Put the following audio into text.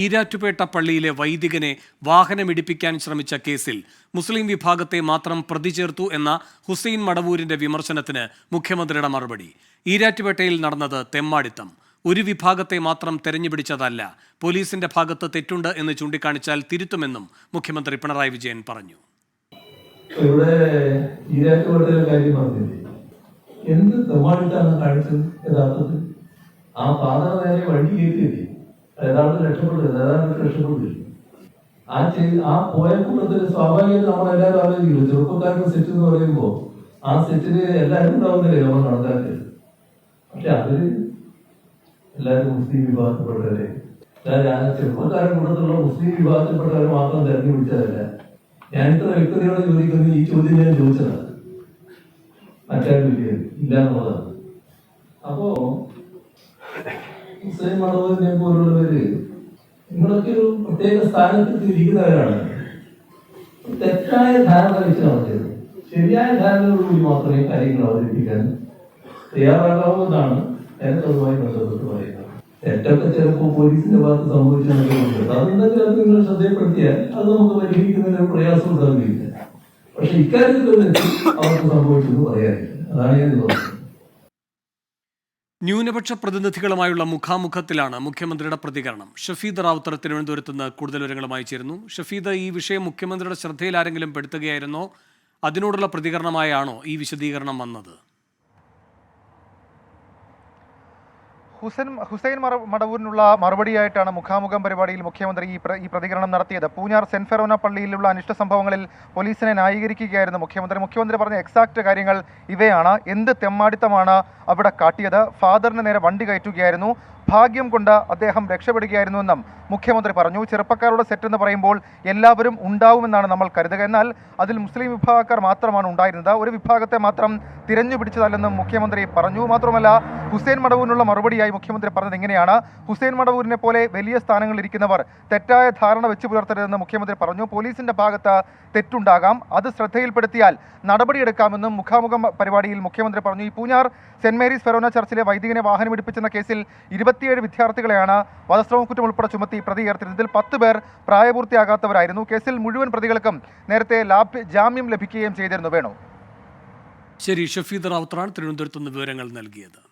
ഈരാറ്റുപേട്ട പള്ളിയിലെ വൈദികനെ വാഹനമിടിപ്പിക്കാൻ ശ്രമിച്ച കേസിൽ മുസ്ലിം വിഭാഗത്തെ മാത്രം പ്രതി ചേർത്തു എന്ന ഹുസൈൻ മടവൂരിന്റെ വിമർശനത്തിന് മുഖ്യമന്ത്രിയുടെ മറുപടി. ഈരാറ്റുപേട്ടയിൽ നടന്നത് തെമ്മാടിത്തം. ഒരു വിഭാഗത്തെ മാത്രം തെരഞ്ഞുപിടിച്ചതല്ല പോലീസിന്റെ ഭാഗത്ത് തെറ്റുണ്ട് എന്ന് ചൂണ്ടിക്കാണിച്ചാൽ തിരുത്തുമെന്നും മുഖ്യമന്ത്രി പിണറായി വിജയൻ പറഞ്ഞു. കാര്യം ആ നേരെ വഴി യഥാർത്ഥത്തിൽ രക്ഷപ്പെടുന്നത് ഏതാണ്ട് രക്ഷപ്പെട്ടില്ല ആ ചെയ്ത് ആ പോയ കൂട്ടത്തിൽ സ്വാഭാവികം നമ്മളെല്ലാവരും ആലോചിക്കുന്നു ചെറുപ്പക്കാരുടെ സെറ്റ് എന്ന് പറയുമ്പോൾ ആ സെറ്റിന് എല്ലാവരും ഉണ്ടാവുന്നില്ലേ നമ്മൾ കണക്കാക്കിയത് പക്ഷെ അതിൽ എല്ലാവരും മുസ്ലിം വിഭാഗത്തിൽപ്പെട്ടവരെ. ഞാൻ ചെറുപ്പക്കാരുടെ കൂട്ടത്തിലുള്ള മുസ്ലിം വിഭാഗത്തിൽപ്പെട്ടവരെ മാത്രം തിരഞ്ഞു വിളിച്ചതല്ല ഞാൻ ഇത്ര വ്യക്തതയോടെ ചോദിക്കുന്നത് ഈ ചോദ്യം ഞാൻ ചോദിച്ചതാണ്. മറ്റാരും ഇല്ല ഇല്ല എന്നുള്ളതാണ്. അപ്പോ മുസ്ലിം മതവിനെ പോലുള്ളവര് നിങ്ങളൊക്കെ ഒരു പ്രത്യേക സ്ഥാനത്ത് ഇരിക്കുന്നവരാണ്. തെറ്റായ ധാരണ വെച്ച് നടത്തിയത് ശരിയായ ധാരണയോടുകൂടി മാത്രമേ കാര്യങ്ങൾ അവതരിപ്പിക്കാൻ തയ്യാറാകാവുന്നതാണ് എന്നതുമായി ബന്ധപ്പെട്ട് പറയുന്നത്. തെറ്റൊക്കെ ചിലപ്പോൾ പോലീസിന്റെ ഭാഗത്ത് സംഭവിച്ചെന്നൊക്കെ അതെന്തെങ്കിലും അത് നിങ്ങൾ ശ്രദ്ധയപ്പെടുത്തിയാൽ അത് നമുക്ക് പരിഹരിക്കുന്നതിന് പ്രയാസം ഉണ്ടാവുകയില്ല പക്ഷെ ഇക്കാര്യത്തിൽ അവർക്ക് സംഭവിച്ചെന്ന് പറയാനില്ല. അതാണ് ഞാൻ തോന്നുന്നത് ന്യൂനപക്ഷ പ്രതിനിധികളുമായുള്ള മുഖാമുഖത്തിലാണ് മുഖ്യമന്ത്രിയുടെ പ്രതികരണം. ഷഫീദ് റാവുത്തർ തിരുവനന്തപുരത്ത് നിന്ന് കൂടുതൽ വിവരങ്ങളുമായി ചേരുന്നു. ഷഫീദ് ഈ വിഷയം മുഖ്യമന്ത്രിയുടെ ശ്രദ്ധയിൽ ആരെങ്കിലും പെടുത്തുകയായിരുന്നോ? അതിനോടുള്ള പ്രതികരണമായാണോ ഈ വിശദീകരണം വന്നത്? ഹുസൈൻ ഹുസൈൻ മടവൂരിനുള്ള മറുപടിയായിട്ടാണ് മുഖാമുഖം പരിപാടിയിൽ മുഖ്യമന്ത്രി ഈ ഈ പ്രതികരണം നടത്തിയത്. പൂഞ്ഞാർ സെന്റ് ഫെറോന പള്ളിയിലുള്ള അനിഷ്ട സംഭവങ്ങളിൽ പോലീസിനെ ന്യായീകരിക്കുകയായിരുന്നു മുഖ്യമന്ത്രി. മുഖ്യമന്ത്രി പറഞ്ഞ എക്സാക്റ്റ് കാര്യങ്ങൾ ഇവയാണ്. എന്ത് തെമ്മാടിത്തമാണ് അവിടെ കാട്ടിയത്? ഫാദറിന് നേരെ വണ്ടി കയറ്റുകയായിരുന്നു. ഭാഗ്യം കൊണ്ട് അദ്ദേഹം രക്ഷപ്പെടുകയായിരുന്നുവെന്നും മുഖ്യമന്ത്രി പറഞ്ഞു. ചെറുപ്പക്കാരുടെ സെറ്റ് എന്ന് പറയുമ്പോൾ എല്ലാവരും ഉണ്ടാവുമെന്നാണ് നമ്മൾ കരുതുക. എന്നാൽ അതിൽ മുസ്ലിം വിഭാഗക്കാർ മാത്രമാണ് ഉണ്ടായിരുന്നത്. ഒരു വിഭാഗത്തെ മാത്രം തിരഞ്ഞു പിടിച്ചതല്ലെന്നും മുഖ്യമന്ത്രി പറഞ്ഞു. മാത്രമല്ല ഹുസൈൻ മടവൂരിനുള്ള മറുപടിയായി മുഖ്യമന്ത്രി പറഞ്ഞത് എങ്ങനെയാണ് ഹുസൈൻ മടവൂരിനെ പോലെ വലിയ സ്ഥാനങ്ങളിൽ ഇരിക്കുന്നവർ തെറ്റായ ധാരണ വെച്ച് പുലർത്തരുതെന്ന് മുഖ്യമന്ത്രി പറഞ്ഞു. പോലീസിന്റെ ഭാഗത്ത് തെറ്റുണ്ടാകാം. അത് ശ്രദ്ധയിൽപ്പെടുത്തിയാൽ നടപടിയെടുക്കാമെന്നും മുഖാമുഖം പരിപാടിയിൽ മുഖ്യമന്ത്രി പറഞ്ഞു. ഈ പൂഞ്ഞാർ സെന്റ് മേരീസ് ഫെറോന ചർച്ചിലെ വൈദികനെ വാഹനമിടിപ്പിച്ചെന്ന കേസിൽ ഇരുപത്തിയേഴ് വിദ്യാർത്ഥികളെയാണ് വധശ്രമം കുറ്റം ഉൾപ്പെടെ ചുമത്തി പ്രതി ചേർത്തിരുന്നത് ഇതിൽ പത്ത് പേർ പ്രായപൂർത്തിയാകാത്തവരായിരുന്നു. കേസിൽ മുഴുവൻ പ്രതികൾക്കും നേരത്തെ ലാഭ്യ ജാമ്യം ലഭിക്കുകയും ചെയ്തിരുന്നു. വേണു. ശരി ഷഫീദ് റാവുത്താണ് തിരുവനന്തപുരത്ത് നിന്ന് വിവരങ്ങൾ നൽകിയത്.